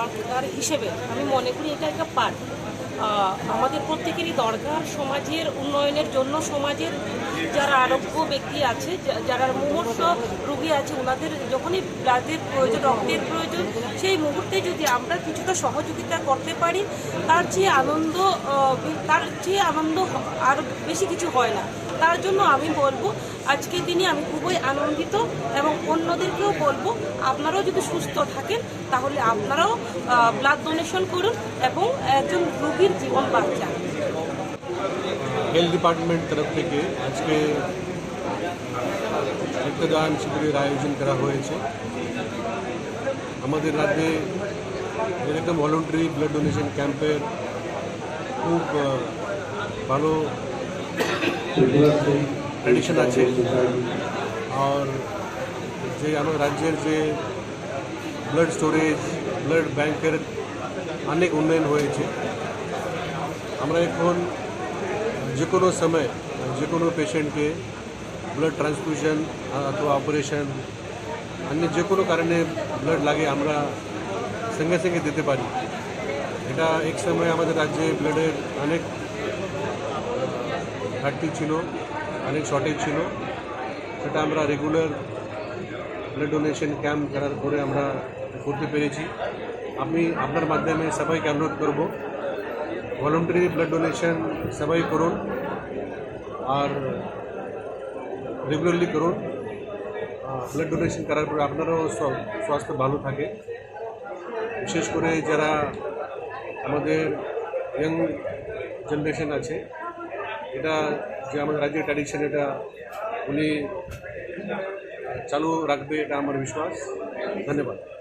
Worker হিসেবে আমি মনে করি এটা একটা পার্ট আমাদের প্রত্যেকেরই দরকার সমাজের উন্নয়নের জন্য, সমাজের যারা আরোগ্য ব্যক্তি আছে যারা মুমূর্ষ রোগী আছে ওনাদের যখনই ব্লাডের প্রয়োজন, রক্তের প্রয়োজন, সেই মুহূর্তে যদি আমরা কিছুটা সহযোগিতা করতে পারি, তার চেয়ে আনন্দ তার চেয়ে আনন্দ আর বেশি কিছু হয় না। তার জন্য আমি বলব, আজকের দিনে আমি খুবই আনন্দিত এবং অন্যদেরকেও বলব আপনারাও যদি সুস্থ থাকেন তাহলে আপনারাও ব্লাড ডোনেশন করুন এবং একজন রোগীর জীবন বাঁচান। হেলথ ডিপার্টমেন্ট তরফ থেকে আজকে রক্তদান শিবিরের আয়োজন করা হয়েছে। আমাদের রাজ্যে এরকম ভলেন্টারি ব্লাড ডোনেশন ক্যাম্পের খুব ভালো ট্র্যাডিশন আছে। আর যে আমার রাজ্যের যে ব্লাড স্টোরেজ ব্লাড ব্যাংকের অনেক উন্নয়ন হয়েছে। আমরা এখন যে কোনো সময় যে কোনো পেশেন্টকে ব্লাড ট্রান্সফিউশন অথবা অপারেশন অন্য যে কোনো কারণে ব্লাড লাগে আমরা সঙ্গে সঙ্গে দিতে পারি। এটা এক সময় আমাদের রাজ্যে ব্লাডের অনেক ঘাটতি ছিল, অনেক শর্টেজ ছিল। সেটা আমরা রেগুলার ব্লাড ডোনেশন ক্যাম্প করার পরে আমরা করতে পেরেছি। আমি আপনার মাধ্যমে সবাইকে অনুরোধ করব। ভলেন্টারি ব্লাড ডোনেশন সবাই করুন আর রেগুলারলি করুন। ব্লাড ডোনেশন করার পরে আপনারও স্বা- স্বাস্থ্য ভালো থাকে। বিশেষ করে যারা আমাদের ইয়াং জেনারেশন আছে, এটা যে আমাদের রাজ্যের ট্র্যাডিশন এটা উনি चालू राखबे रामर विश्वास. धन्यवाद.